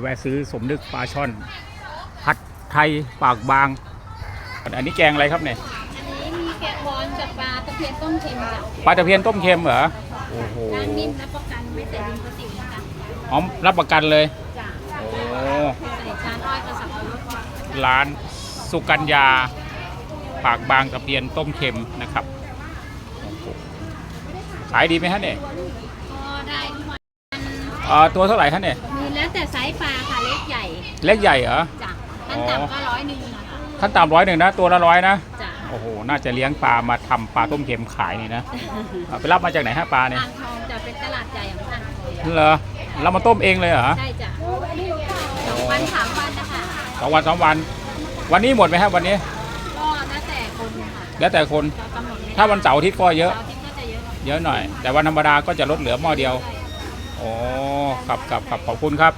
แวะซื้อสมนึกปลาช่อนผัดไทยปากบาง อันนี้แกงอะไรครับเนี่ยอันนี้มีแกงบอลกับปลาตะเพียนต้มเค็มจ้ะปลาตะเพียนต้มเค็มเหรอโอ้โหร้านนิ่มรับประกันไม่ใส่ดินประสิวนะคะอ๋อรับประกันเลยจ้ะโอ้ใส่ชานอ้อยกับสับปะรดร้านสุกัญญาปากบางตะเพียนต้มเค็มนะครับโอ้โหขายดีไหมฮะเนี่ยก็ได้ทุกวันเอ่อตัวเท่าไหร่ฮะเนี่ยมี แล้วแต่ไซส์ปลาค่ะเล็กใหญ่เล็กใหญ่เหรอจ้ะขั้นต่ำก็ร้อยหนึ่งนะคะขั้นต่ำร้อยหนึ่งนะ ตัวละร้อยนะจ้ะโอ้โหน่าจะเลี้ยงปลามาทำปลาต้มเค็มขายนี่นะเอาไปรับมาจากไหนฮะปลาเนี่ยอ่างทองจะเป็นตลาดใหญ่ของอ่างทองเหรอเรามาต้มเองเลยเหรอใช่จ้ะสองวันสามวันนะคะสองวันสองวัน วันนี้หมดไหมครับวันนี้ ก็แล้วแต่คนค่ะแล้วแต่คนเรากำหนดไม่ได้ถ้าวันเสาร์อาทิตย์ก็เยอะ เสาร์อาทิตย์ก็จะเยอะหน่อยเยอะหน่อย แต่วันธรรมดาก็จะลดเหลือหม้อเดียว ใช่ โอ้ครับครับครับขอบคุณครับ